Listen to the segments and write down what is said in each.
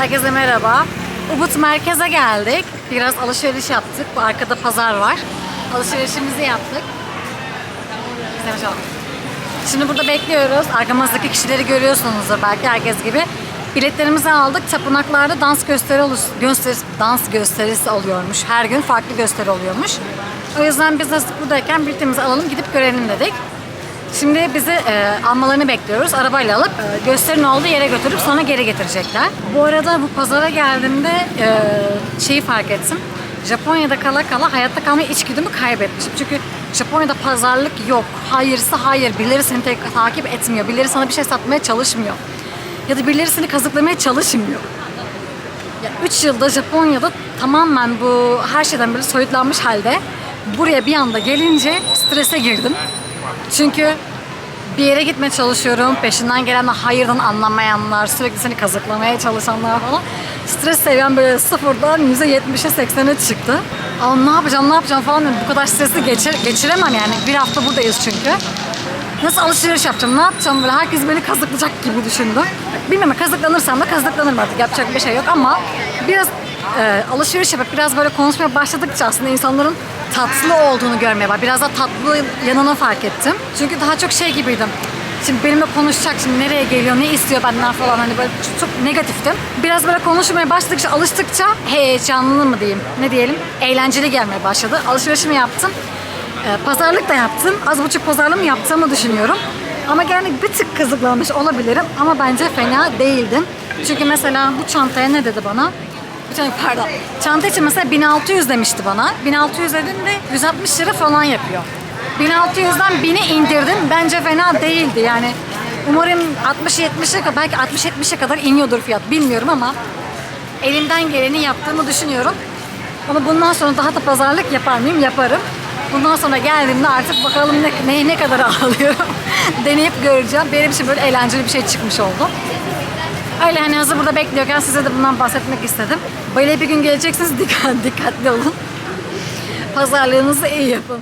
Herkese merhaba. Ubud merkeze geldik. Biraz alışveriş yaptık. Bu arkada pazar var. Alışverişimizi yaptık. Şimdi burada bekliyoruz. Arkamızdaki kişileri görüyorsunuzdur belki herkes gibi. Biletlerimizi aldık. Tapınaklarda dans gösteri gösterisi, dans gösterisi oluyormuş. Her gün farklı gösteri oluyormuş. O yüzden biz de buradayken biletimizi alalım gidip görelim dedik. Şimdi bizi e, almalarını bekliyoruz. Arabayla alıp e, gösterinin olduğu yere götürüp sonra geri getirecekler. Bu arada bu pazara geldiğimde e, şeyi fark ettim. Japonya'da kala kala hayatta kalma içgüdümü kaybetmişim. Çünkü Japonya'da pazarlık yok. Hayırsa hayır. Birileri seni tek- takip etmiyor. Birileri sana bir şey satmaya çalışmıyor. Ya da birileri seni kazıklamaya çalışmıyor. Ya 3 yılda Japonya'da tamamen bu her şeyden böyle soyutlanmış halde buraya bir anda gelince strese girdim. Çünkü bir yere gitmeye çalışıyorum. Peşinden gelenler hayırdan anlamayanlar, sürekli seni kazıklamaya çalışanlar falan. Stres seviyem böyle sıfırdan %70'e 80'e çıktı. Ama ne yapacağım, ne yapacağım falan dedim. Bu kadar stresi geçir, geçiremem yani. Bir hafta buradayız çünkü. Nasıl alışveriş yapacağım, ne yapacağım böyle herkes beni kazıklayacak gibi düşündüm. Bilmiyorum kazıklanırsam da kazıklanırım artık yapacak bir şey yok ama biraz e, alışveriş yapıp biraz böyle konuşmaya başladıkça aslında insanların tatlı olduğunu görmeye var. Biraz daha tatlı yanını fark ettim. Çünkü daha çok şey gibiydim. Şimdi benimle konuşacak, şimdi nereye geliyor, ne istiyor benden falan hani böyle çok, çok negatiftim. Biraz böyle konuşmaya başladıkça, alıştıkça heyecanlı mı diyeyim, ne diyelim, eğlenceli gelmeye başladı. Alışverişimi yaptım. Ee, pazarlık da yaptım. Az buçuk pazarlığımı yaptığımı düşünüyorum. Ama yani bir tık kazıklanmış olabilirim ama bence fena değildim. Çünkü mesela bu çantaya ne dedi bana? Pardon. Çanta için mesela 1600 demişti bana. 1600 dediğinde 160 lira falan yapıyor. 1600'den 1000'e indirdim. Bence fena değildi yani. Umarım 60-70'e kadar, belki 60-70'e kadar iniyordur fiyat bilmiyorum ama elimden geleni yaptığımı düşünüyorum. Ama bundan sonra daha da pazarlık yapar mıyım? Yaparım. Bundan sonra geldiğimde artık bakalım ne, ne, ne kadar alıyorum. Deneyip göreceğim. Benim için böyle eğlenceli bir şey çıkmış oldu. Öyle hani hazır burada bekliyorken size de bundan bahsetmek istedim. Böyle bir gün geleceksiniz dikkat, dikkatli olun. Pazarlığınızı iyi yapın.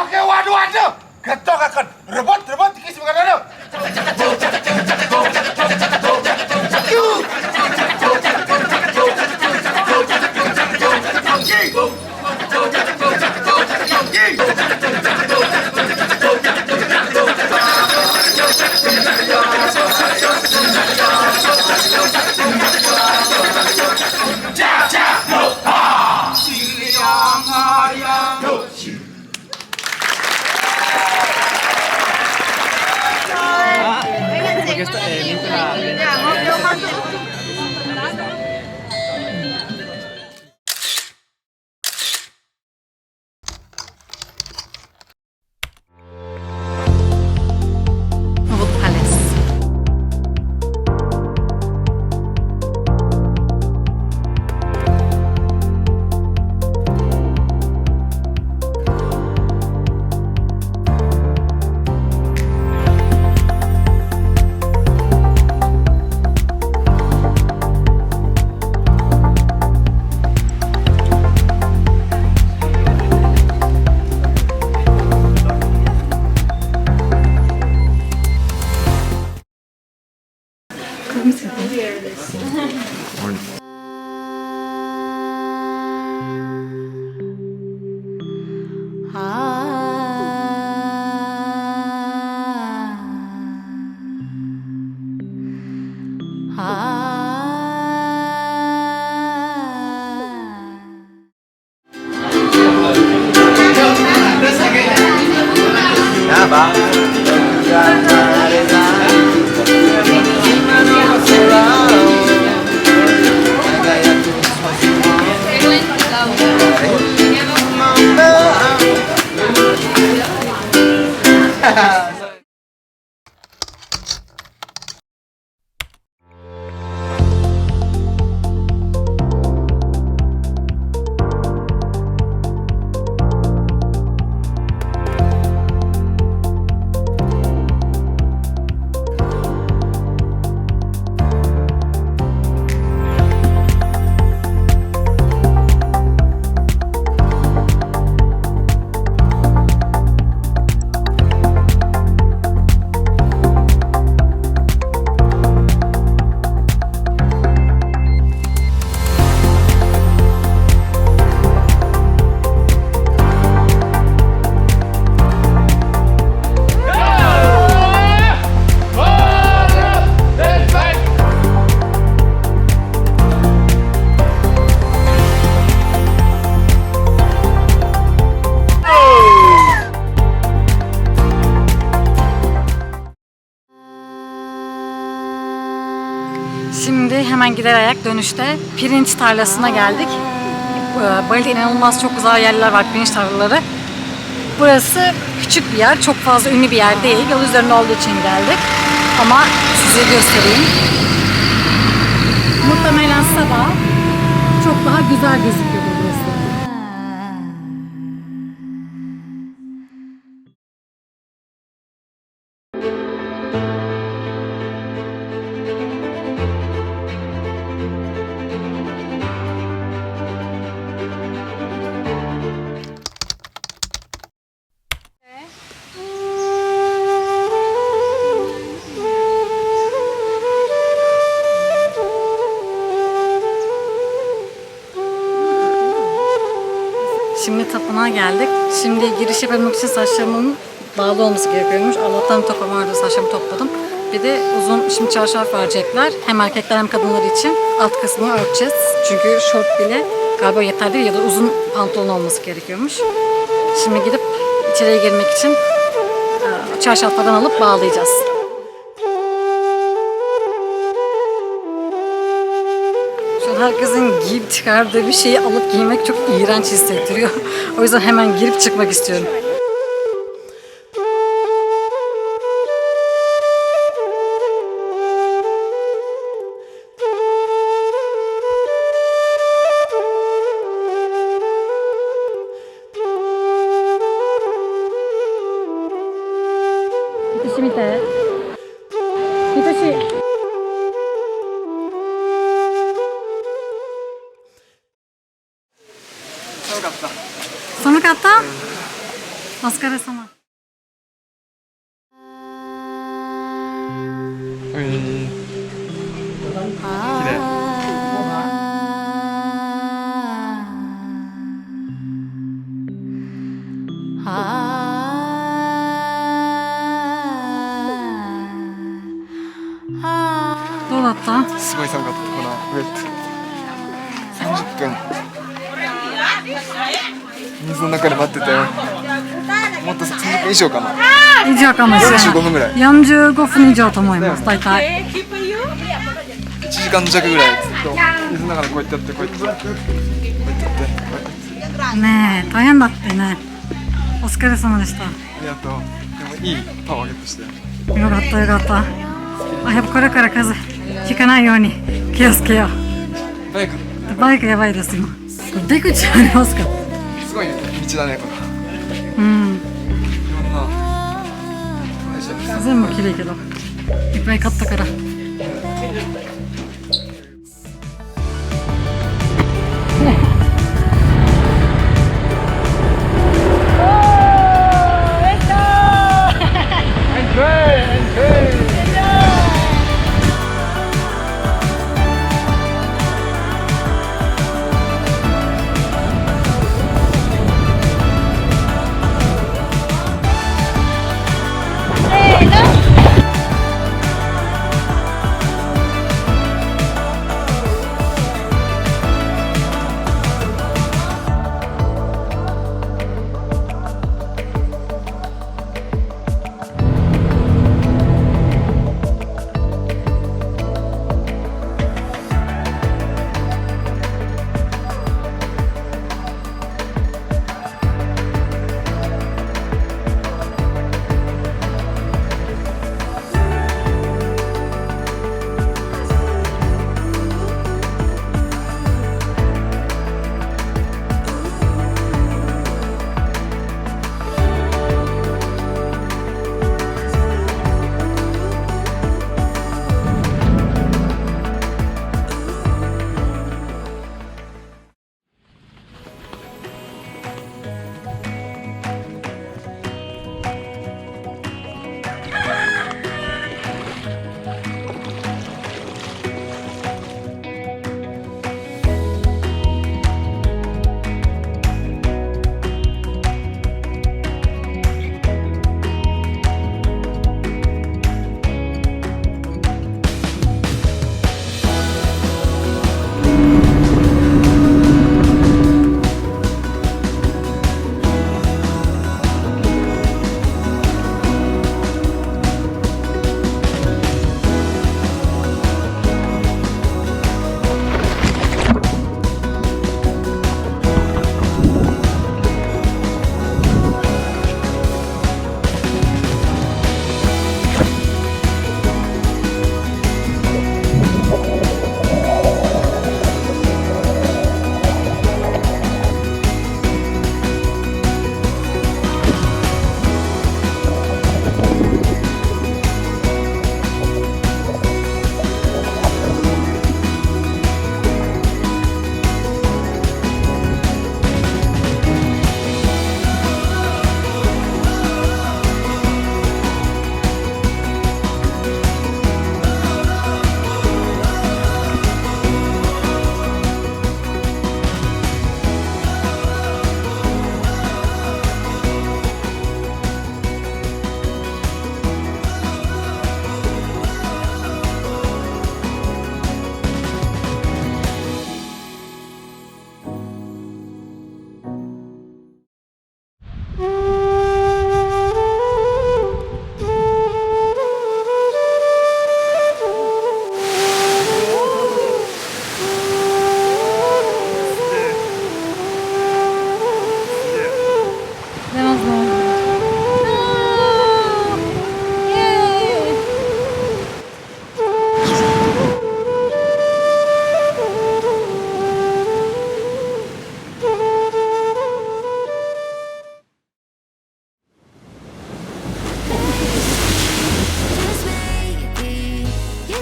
Oke, waduh, waduh. Getok akan. Rebut, rebut, weird. Hemen gider ayak dönüşte pirinç tarlasına geldik. Ee, Bali'de inanılmaz çok güzel yerler var pirinç tarlaları. Burası küçük bir yer, çok fazla ünlü bir yer değil. Yol üzerinde olduğu için geldik. Ama size göstereyim. Muhtemelen sabah çok daha güzel gözüküyor Şimdi giriş yapabilmek için saçlarımın bağlı olması gerekiyormuş. Allah'tan toplam vardı saçlarımı topladım. Bir de uzun şimdi çarşaf verecekler. Hem erkekler hem kadınlar için. Alt kısmını örteceğiz. Çünkü şort bile galiba yeterli ya da uzun pantolon olması gerekiyormuş. Şimdi gidip içeriye girmek için e, çarşaflardan alıp bağlayacağız. Herkesin giyip çıkardığı bir şeyi alıp giymek çok iğrenç hissettiriyor. O yüzden hemen girip çıkmak istiyorum. 寒かった、お疲れ様。うん綺麗。どうだった？すごい寒かった。このウェット30分。水の中で待ってたよ。もっと30分以上かな。以上かもしれない。45分ぐらい。45分以上と思います。大体。1時間弱ぐらいずっと水の中でこうやってやってこうやってこうやってやってこうやって。ねえ大変だってね。お疲れ様でした。ありがとう。でもいいパワーゲットして。よかったよかった。あやっぱこれから風邪ひかないように気をつけよバイクうバイクやばいですよ出口ありますか？すごい道だねこれ。うん。いろんな。全部綺麗けど。いっぱい買ったから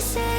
say